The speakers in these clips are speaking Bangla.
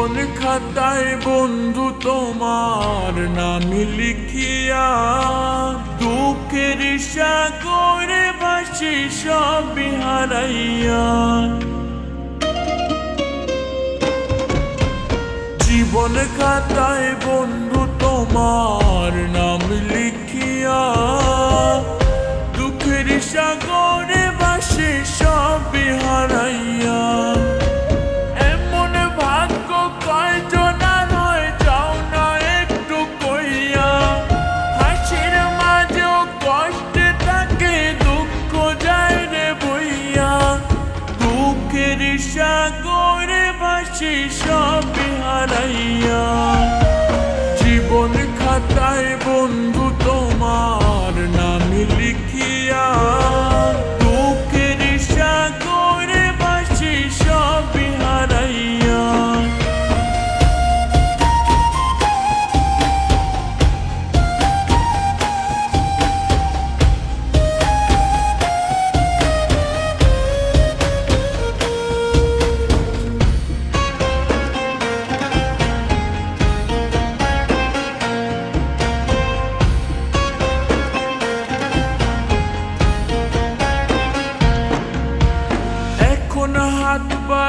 জীবন খাতায় বন্ধু তোমার নাম লিখিয়া, দুঃখের সাগরে বাসি সব হারাইয়া। জীবন খাতায় বন্ধু তোমার নাম লিখিয়া, দুঃখের সাগরে সাগরে বাসি সব হারাইয়া জীবন খাতায় বন্ধু তোমার নাম লিখিয়া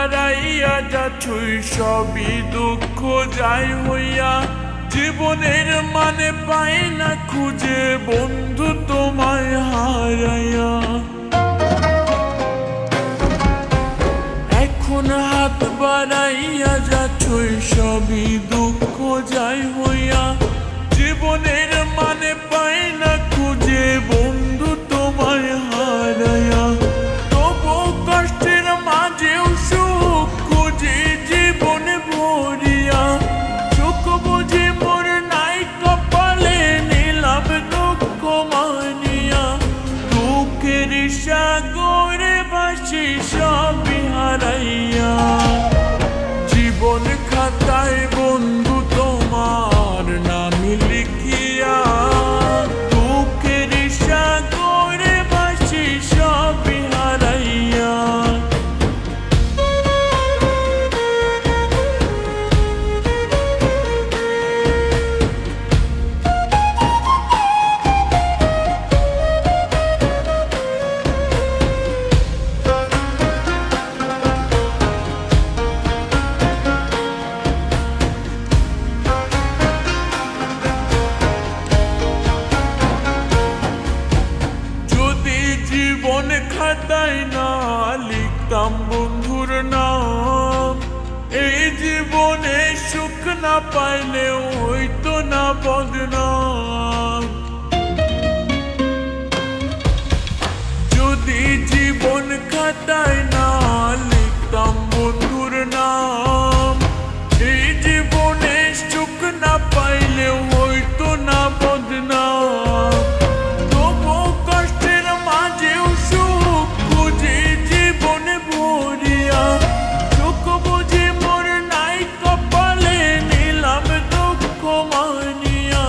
হাত যাচ্ছই সবই দুঃখ যাই হইয়া। জীবনের মানে পাই না খুঁজে, বন্ধু তোমায় হারাইয়া। এখন হাত বাড়াইয়া যাচ্ছই সবই দুঃখ সাগরে বাসি না লিখতাম বন্ধুর নাম। এই জীবনে সুখ না পাইলে হইতো না বদনাম। যদি জীবন খাতায় মানিয়া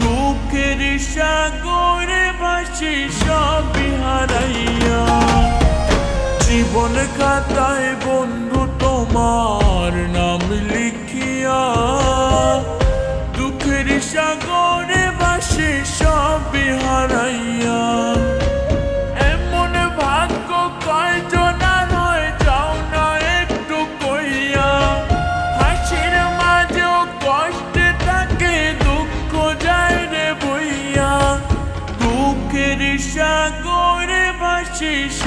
দুঃখের সাগরে বাসি সব জীবন খাতায় বন্ধু তোমার নাম লিখিয়া দুঃখের সাগরে বাসি সব হারাইয়া Jesus.